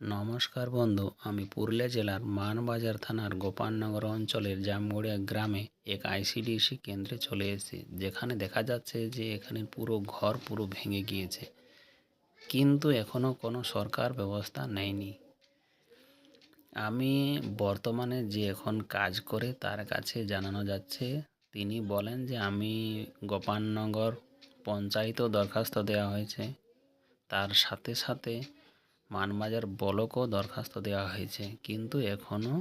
নমস্কার বন্ধু, আমি পুরুলিয়া জেলার মানবাজার থানার গোপালনগর অঞ্চলের জামগড়িয়া গ্রামে এক আইসিডিসি কেন্দ্রে চলে এসেছি, যেখানে দেখা যাচ্ছে যে এখানে পুরো ঘর পুরো ভেঙে গিয়েছে। কিন্তু এখনও কোনো সরকার ব্যবস্থা নেয়নি। আমি বর্তমানে যে এখন কাজ করে তার কাছে জানানো যাচ্ছে, তিনি বলেন যে আমি গোপালনগর পঞ্চায়েতও দরখাস্ত দেওয়া হয়েছে। তার সাথে সাথে মানবাজার ব্লকও দরখাস্ত দেওয়া হয়েছে কিন্তু এখনও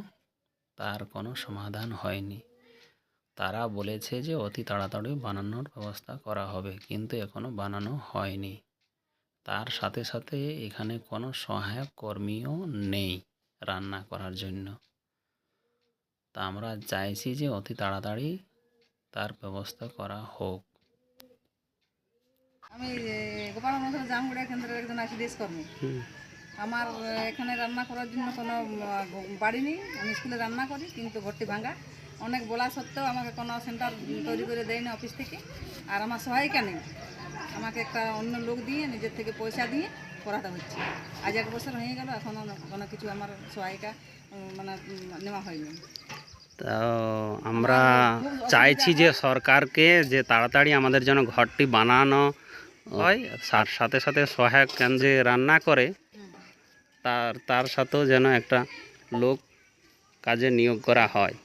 তার কোনো সমাধান হয়নি। তারা বলেছে যে অতি তাড়াতাড়ি বানানোর ব্যবস্থা করা হবে কিন্তু এখনও বানানো হয়নি। তার সাথে সাথে এখানে কোনো সহায়ক কর্মীও নেই রান্না করার জন্য। তা আমরা চাইছি যে অতি তাড়াতাড়ি তার ব্যবস্থা করা হোক। আমি গোপাল জামগুড়া কেন্দ্রের একজন আইসিডিএস কর্মী। আমার, এখানে রান্না করার জন্য কোনো বাড়ি নেই। আমি স্কুলে রান্না করি, কিন্তু ঘরটি ভাঙা। অনেক বলা সত্ত্বেও আমাকে কোনো সেন্টার তৈরি করে দেয়নি অফিস থেকে। আর আমার সহায়িকা নেই। আমাকে একটা অন্য লোক দিয়ে, নিজের থেকে পয়সা দিয়ে করাতে হচ্ছে। আজ এক বছর হয়ে গেল, এখনও কোনো কিছু আমার সহায়িকা মানে নেওয়া হয়নি। তো, আমরা চাইছি যে সরকারকে যে তাড়াতাড়ি আমাদের যেন ঘরটি বানানো হয় সাথে সাথে সহায়ক কেন্দ্রে রান্না করে। তার তার সাথেও যেন একটা লোক কাজে নিয়োগ করা হয়।